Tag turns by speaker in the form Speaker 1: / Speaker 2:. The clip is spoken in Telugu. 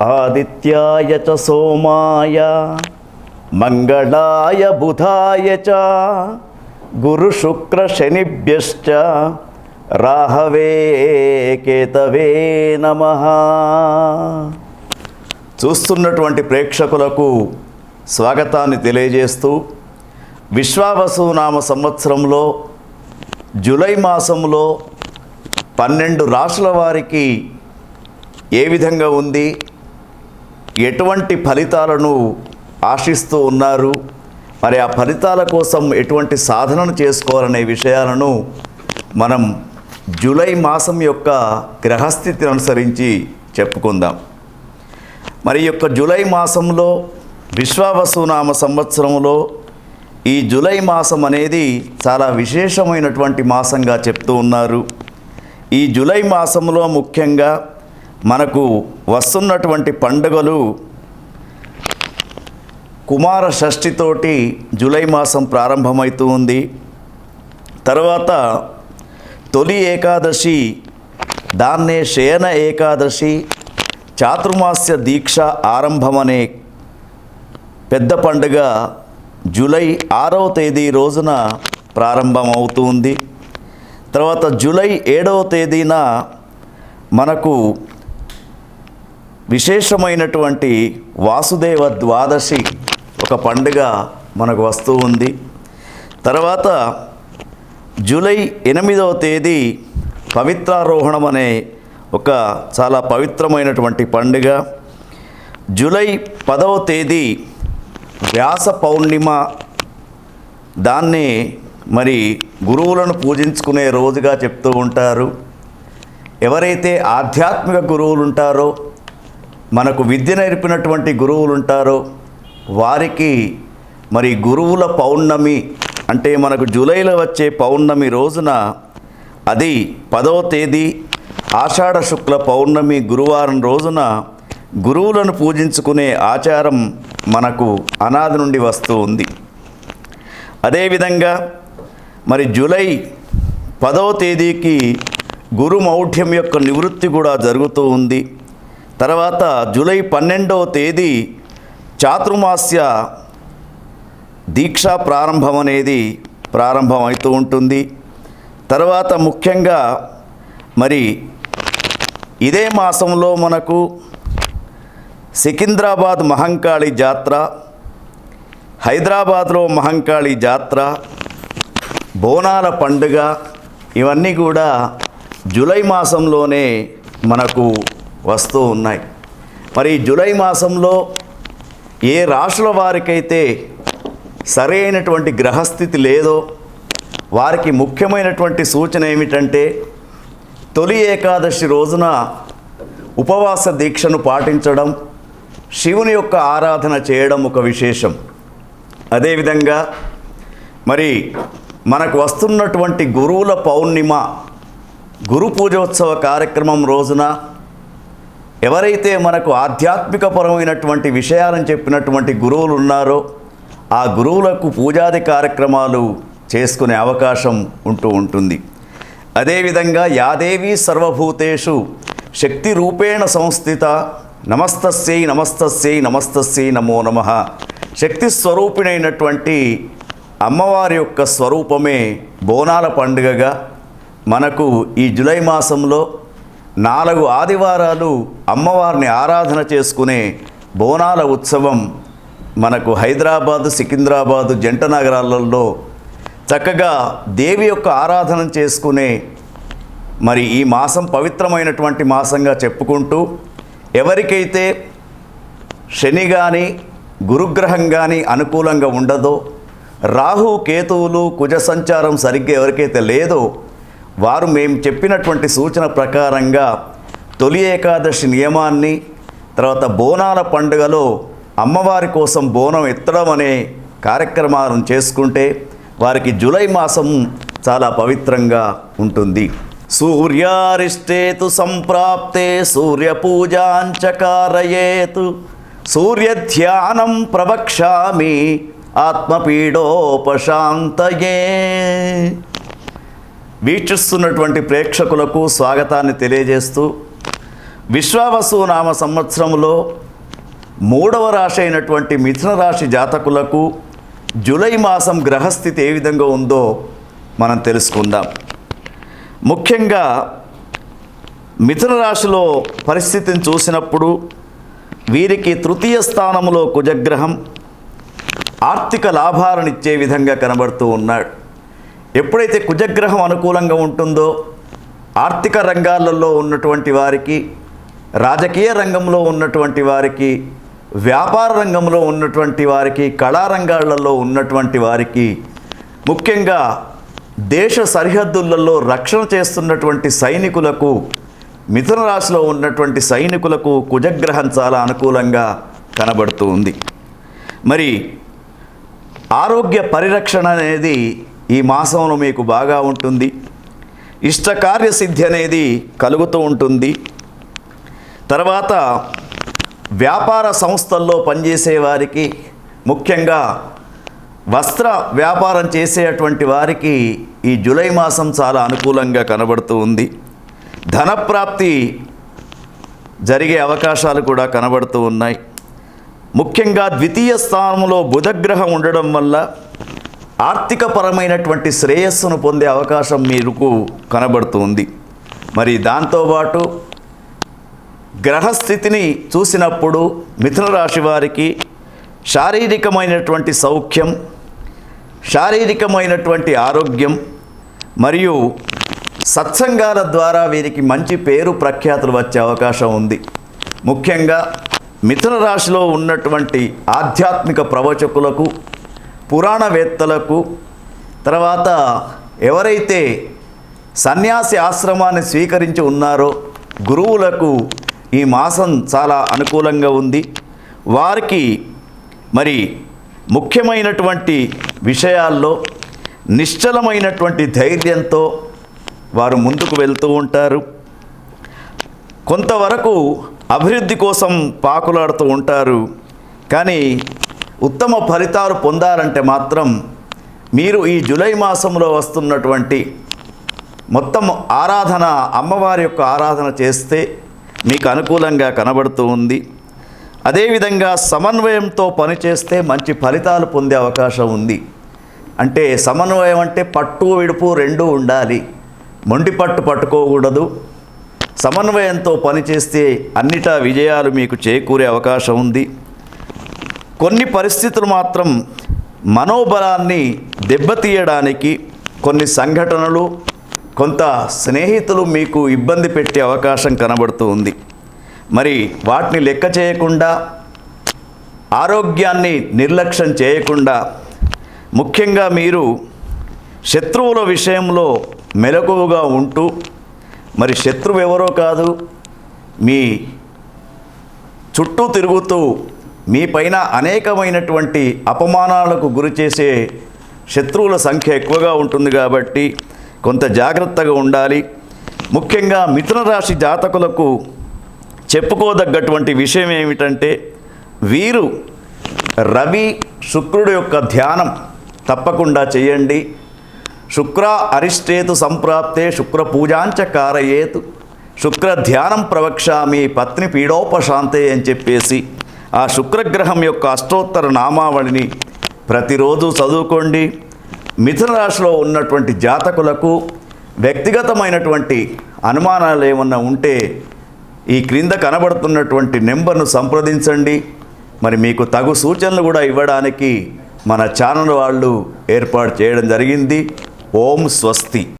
Speaker 1: ఆదిత్యాయ చ సోమాయ మంగళాయ బుధాయ చ గురు శుక్ర శనిభ్యశ్చ రాహవే కేతవే నమ చూస్తున్నటువంటి ప్రేక్షకులకు స్వాగతాన్ని తెలియజేస్తూ విశ్వావసు నామ సంవత్సరంలో జూలై మాసంలో పన్నెండు రాసుల వారికి ఏ విధంగా ఉంది? ఎటువంటి ఫలితాలను ఆశిస్తూ ఉన్నారు? మరి ఆ ఫలితాల కోసం ఎటువంటి సాధనను చేసుకోవాలనే విషయాలను మనం జూలై మాసం యొక్క గ్రహస్థితిని అనుసరించి చెప్పుకుందాం. మరి యొక్క జూలై మాసంలో విశ్వావసునామ సంవత్సరంలో ఈ జూలై మాసం అనేది చాలా విశేషమైనటువంటి మాసంగా చెప్తూ ఉన్నారు. ఈ జూలై మాసంలో ముఖ్యంగా మనకు వస్తున్నటువంటి పండుగలు కుమార షష్ఠితోటి జూలై మాసం ప్రారంభమవుతూ ఉంది. తర్వాత తొలి ఏకాదశి దాన్నే శయన ఏకాదశి చాతుర్మాస్య దీక్ష ఆరంభమనే పెద్ద పండుగ జూలై ఆరవ తేదీ రోజున ప్రారంభమవుతుంది తర్వాత జూలై ఏడవ తేదీన మనకు విశేషమైనటువంటి వాసుదేవ ద్వాదశి ఒక పండుగ మనకు వస్తూ ఉంది. తర్వాత జూలై ఎనిమిదవ తేదీ పవిత్రారోహణం అనే ఒక చాలా పవిత్రమైనటువంటి పండుగ. జూలై పదవ తేదీ వ్యాస పౌర్ణిమ. దాన్ని మరి గురువులను పూజించుకునే రోజుగా చెప్తూ ఉంటారు. ఎవరైతే ఆధ్యాత్మిక గురువులు ఉంటారో మనకు విద్య నేర్పినటువంటి గురువులు ఉంటారో వారికి మరి గురువుల పౌర్ణమి అంటే మనకు జూలైలో వచ్చే పౌర్ణమి రోజున అది పదవ తేదీ ఆషాఢ శుక్ల పౌర్ణమి గురువారం రోజున గురువులను పూజించుకునే ఆచారం మనకు అనాది నుండి వస్తూ ఉంది. అదేవిధంగా మరి జూలై పదవ తేదీకి గురు మౌఢ్యం యొక్క నివృత్తి కూడా జరుగుతూ ఉంది. తర్వాత జూలై పన్నెండవ తేదీ చాతుర్మాస్య దీక్షా ప్రారంభం అనేది ప్రారంభం అవుతూ ఉంటుంది. తర్వాత ముఖ్యంగా మరి ఇదే మాసంలో మనకు సికింద్రాబాద్ మహంకాళి జాత్ర హైదరాబాద్లో మహంకాళి జాత్ర బోనాల పండుగ ఇవన్నీ కూడా జూలై మాసంలోనే మనకు వస్తూ ఉన్నాయి. మరి జూలై మాసంలో ఏ రాశుల వారికైతే సరైనటువంటి గ్రహస్థితి లేదో వారికి ముఖ్యమైనటువంటి సూచన ఏమిటంటే తొలి ఏకాదశి రోజున ఉపవాస దీక్షను పాటించడం శివుని యొక్క ఆరాధన చేయడం ఒక విశేషం. అదేవిధంగా మరి మనకు వస్తున్నటువంటి గురువుల పౌర్ణిమ గురు పూజోత్సవ కార్యక్రమం రోజున ఎవరైతే మనకు ఆధ్యాత్మికపరమైనటువంటి విషయాలను చెప్పినటువంటి గురువులు ఉన్నారో ఆ గురువులకు పూజాది కార్యక్రమాలు చేసుకునే అవకాశం ఉంటూ ఉంటుంది. అదేవిధంగా యాదేవి సర్వభూతేషు శక్తి రూపేణ సంస్థిత నమస్తస్యై నమస్తస్యై నమస్తస్యై నమో నమ. శక్తి స్వరూపిణైనటువంటి అమ్మవారి యొక్క స్వరూపమే బోనాల పండుగగా. మనకు ఈ జూలై మాసంలో నాలుగు ఆదివారాలు అమ్మవారిని ఆరాధన చేసుకునే బోనాల ఉత్సవం మనకు హైదరాబాదు సికింద్రాబాదు జంట నగరాలలో చక్కగా దేవి యొక్క ఆరాధన చేసుకునే మరి ఈ మాసం పవిత్రమైనటువంటి మాసంగా చెప్పుకుంటూ ఎవరికైతే శని కానీ గురుగ్రహం కానీ అనుకూలంగా ఉండదో రాహు కేతువులు కుజ సంచారం సరిగ్గా ఎవరికైతే లేదో వారు మేము చెప్పినటువంటి సూచన ప్రకారంగా తొలి ఏకాదశి నియమాన్ని తర్వాత బోనాల పండుగలో అమ్మవారి కోసం బోనం ఎత్తడం అనే కార్యక్రమాలను చేసుకుంటే వారికి జూలై మాసం చాలా పవిత్రంగా ఉంటుంది. సూర్యారిష్టేతు సంప్రాప్తే సూర్యపూజాంచకారయేతు సూర్యధ్యానం ప్రవక్ష్యామి ఆత్మపీడోపశాంతయే. వీక్షిస్తున్నటువంటి ప్రేక్షకులకు స్వాగతాన్ని తెలియజేస్తూ విశ్వావసు నామ సంవత్సరంలో మూడవ రాశి అయినటువంటి మిథున రాశి జాతకులకు జూలై మాసం గ్రహస్థితి ఏ విధంగా ఉందో మనం తెలుసుకుందాం. ముఖ్యంగా మిథున రాశిలో పరిస్థితిని చూసినప్పుడు వీరికి తృతీయ స్థానంలో కుజగ్రహం ఆర్థిక లాభాలనిచ్చే విధంగా కనబడుతూ ఉన్నాడు. ఎప్పుడైతే కుజగ్రహం అనుకూలంగా ఉంటుందో ఆర్థిక రంగాలలో ఉన్నటువంటి వారికి రాజకీయ రంగంలో ఉన్నటువంటి వారికి వ్యాపార రంగంలో ఉన్నటువంటి వారికి కళారంగాలలో ఉన్నటువంటి వారికి ముఖ్యంగా దేశ సరిహద్దులలో రక్షణ చేస్తున్నటువంటి సైనికులకు మిథున రాశిలో ఉన్నటువంటి సైనికులకు కుజగ్రహం చాలా అనుకూలంగా కనబడుతూ ఉంది. మరి ఆరోగ్య పరిరక్షణ అనేది ఈ మాసంలో మీకు బాగా ఉంటుంది. ఇష్టకార్యసిద్ధి అనేది కలుగుతూ ఉంటుంది. తర్వాత వ్యాపార సంస్థల్లో పనిచేసే వారికి ముఖ్యంగా వస్త్ర వ్యాపారం చేసేటువంటి వారికి ఈ జూలై మాసం చాలా అనుకూలంగా కనబడుతూ ఉంది. ధనప్రాప్తి జరిగే అవకాశాలు కూడా కనబడుతూ ఉన్నాయి. ముఖ్యంగా ద్వితీయ స్థానంలో బుధగ్రహం ఉండడం వల్ల ఆర్థికపరమైనటువంటి శ్రేయస్సును పొందే అవకాశం మీకు కనబడుతుంది. మరి దాంతోపాటు గ్రహస్థితిని చూసినప్పుడు మిథున రాశి వారికి శారీరకమైనటువంటి సౌఖ్యం శారీరకమైనటువంటి ఆరోగ్యం మరియు సత్సంగాల ద్వారా వీరికి మంచి పేరు ప్రఖ్యాతులు వచ్చే అవకాశం ఉంది. ముఖ్యంగా మిథున రాశిలో ఉన్నటువంటి ఆధ్యాత్మిక ప్రవచకులకు పురాణవేత్తలకు తర్వాత ఎవరైతే సన్యాసి ఆశ్రమాన్ని స్వీకరించి ఉన్నారో గురువులకు ఈ మాసం చాలా అనుకూలంగా ఉంది. వారికి మరి ముఖ్యమైనటువంటి విషయాల్లో నిశ్చలమైనటువంటి ధైర్యంతో వారు ముందుకు వెళ్తూ ఉంటారు. కొంతవరకు అభివృద్ధి కోసం పాకులాడుతూ ఉంటారు. కానీ ఉత్తమ ఫలితాలు పొందాలంటే మాత్రం మీరు ఈ జూలై మాసంలో వస్తున్నటువంటి మొత్తం ఆరాధన అమ్మవారి యొక్క ఆరాధన చేస్తే మీకు అనుకూలంగా కనబడుతూ ఉంది. అదేవిధంగా సమన్వయంతో పనిచేస్తే మంచి ఫలితాలు పొందే అవకాశం ఉంది. అంటే సమన్వయం అంటే పట్టు విడుపు రెండూ ఉండాలి. మొండి పట్టు పట్టుకోకూడదు. సమన్వయంతో పనిచేస్తే అన్నిటా విజయాలు మీకు చేకూరే అవకాశం ఉంది. కొన్ని పరిస్థితులు మాత్రం మనోబలాన్ని దెబ్బతీయడానికి కొన్ని సంఘటనలు కొంత స్నేహితులు మీకు ఇబ్బంది పెట్టే అవకాశం కనబడుతూ ఉంది. మరి వాటిని లెక్క చేయకుండా ఆరోగ్యాన్ని నిర్లక్ష్యం చేయకుండా ముఖ్యంగా మీరు శత్రువుల విషయంలో మెలకువగా ఉంటూ మరి శత్రువు ఎవరో కాదు మీ చుట్టూ తిరుగుతూ మీ పైన అనేకమైనటువంటి అపమానాలకు గురి చేసే శత్రువుల సంఖ్య ఎక్కువగా ఉంటుంది కాబట్టి కొంత జాగ్రత్తగా ఉండాలి. ముఖ్యంగా మిథున రాశి జాతకులకు చెప్పుకోదగ్గటువంటి విషయం ఏమిటంటే వీరు రవి శుక్రుడు యొక్క ధ్యానం తప్పకుండా చేయండి. శుక్ర అరిష్టేతు సంప్రాప్తే శుక్ర పూజాంచ కారయేతు. శుక్ర ధ్యానం ప్రవక్షామి పత్ని పీడోపశాంతే అని చెప్పేసి ఆ శుక్రగ్రహం యొక్క అష్టోత్తర నామావళిని ప్రతిరోజు చదువుకోండి. మిథున రాశిలో ఉన్నటువంటి జాతకులకు వ్యక్తిగతమైనటువంటి అనుమానాలు ఏమన్నా ఉంటే ఈ క్రింద కనబడుతున్నటువంటి నెంబర్ను సంప్రదించండి. మరి మీకు తగు సూచనలు కూడా ఇవ్వడానికి మన ఛానల్ వాళ్ళు ఏర్పాటు చేయడం జరిగింది. ఓం స్వస్తి.